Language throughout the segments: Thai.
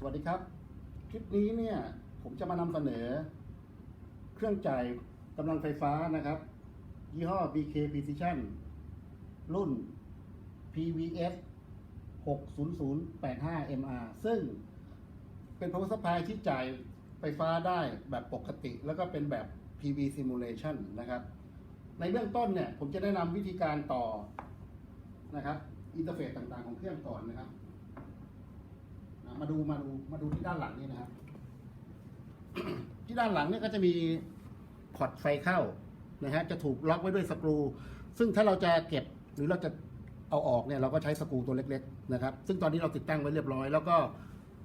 สวัสดีครับ คลิปนี้เนี่ยผมจะมานำเสนอ เครื่องจ่ายกำลังไฟฟ้านะครับ ยี่ห้อ BK Precision รุ่น PVS 60085 MR ซึ่งเป็น power supply ที่จ่ายไฟฟ้าได้แบบปกติ แล้วก็เป็นแบบ PV simulation นะครับ ในเบื้องต้นเนี่ย ผมจะแนะนำวิธีการต่อนะครับ อินเทอร์เฟซต่างๆของเครื่องก่อนนะครับ มาดูมาดูมาดูที่ด้านหลังนี่นะครับ ที่ด้านหลังเนี่ยก็จะมีพอร์ตไฟเข้านะฮะจะถูกล็อกไว้ด้วยสกรู ซึ่งถ้าเราจะเก็บหรือเราจะเอาออกเนี่ยเราก็ใช้สกรูตัวเล็กๆนะครับ ซึ่งตอนนี้เราติดตั้งไว้เรียบร้อย แล้วก็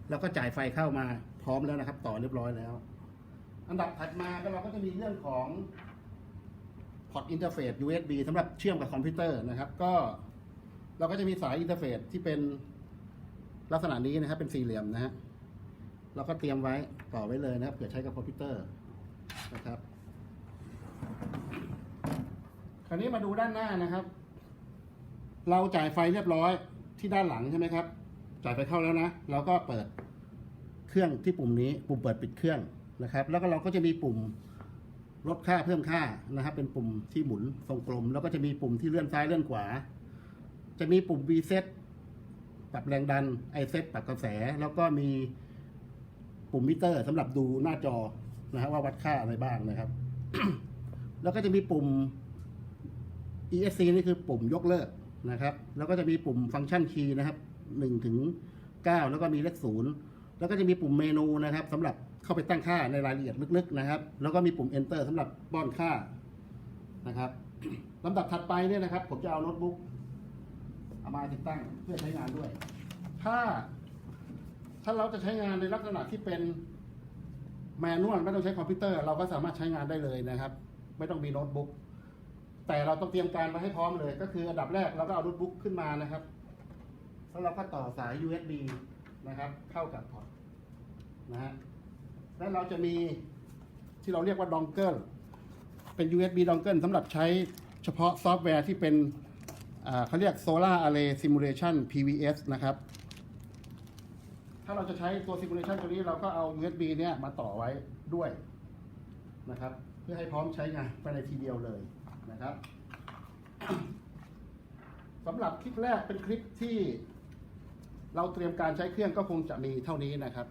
เราก็จ่ายไฟเข้ามาพร้อมแล้วนะครับ ต่อเรียบร้อยแล้ว อันดับถัดมาก็เราก็จะมีเรื่องของพอร์ตอินเทอร์เฟซ USB สำหรับเชื่อมกับคอมพิวเตอร์นะครับ ก็เราก็จะมีสายอินเทอร์เฟซที่เป็น ลักษณะนี้นะครับเป็นสี่เหลี่ยมนะฮะเราก็เตรียมไว้ต่อไว้เลยนะครับเผื่อใช้กับคอมพิวเตอร์นะครับ คราวนี้มาดูด้านหน้านะครับ เราจ่ายไฟเรียบร้อยที่ด้านหลังใช่ไหมครับ จ่ายไฟเข้าแล้วนะเราก็เปิดเครื่องที่ปุ่มนี้ ปุ่มเปิดปิดเครื่องนะครับ แล้วก็เราก็จะมีปุ่มลดค่าเพิ่มค่านะครับ เป็นปุ่มที่หมุนทรงกลม แล้วก็จะมีปุ่มที่เลื่อนซ้ายเลื่อนขวา จะมีปุ่ม reset ปรับแรงดันไอเซตปรับกระแส แล้วก็มีปุ่มมิเตอร์สำหรับดูหน้าจอนะฮะว่าวัดค่าอะไรบ้างนะครับ แล้วก็จะมีปุ่ม ESC นี่คือปุ่มยกเลิกนะครับ แล้วก็จะมีปุ่มฟังก์ชันคีย์นะครับ1ถึง9แล้วก็มีเลขศูนย์แล้วก็จะมีปุ่มเมนูนะครับสำหรับเข้าไปตั้งค่าในรายละเอียดลึกๆนะครับ แล้วก็มีปุ่ม enter สำหรับป้อนค่านะครับลำดับถัดไปเนี่ยนะครับ ผมจะเอาโน้ตบุ๊ก เอามาติดตั้งเพื่อใช้งานด้วย ถ้า ถ้าเราจะใช้งานในลักษณะที่เป็นแมนนวลไม่ต้องใช้คอมพิวเตอร์ เราก็สามารถใช้งานได้เลยนะครับ ไม่ต้องมีโน้ตบุ๊กแต่เราต้องเตรียมการมาให้พร้อมเลย ก็คืออันดับแรกเราก็เอาโน้ตบุ๊กขึ้นมานะครับแล้วเราก็ต่อสาย USB นะครับ เข้ากับพอร์ตนะฮะแล้วเราจะมีที่เราเรียกว่าดองเกิลเป็น USB ดองเกิลสำหรับใช้เฉพาะซอฟต์แวร์ที่เป็นอ่า เขาเรียก Solar Array Simulation PVS นะครับ ถ้าเราจะใช้ตัว simulation ตัวนี้เราก็เอา USB เนี่ยมาต่อไว้ด้วยนะครับ เพื่อให้พร้อมใช้งานไปในทีเดียวเลยนะครับสำหรับคลิปแรกเป็นคลิปที่เราเตรียมการใช้เครื่องก็คงจะมีเท่านี้นะครับ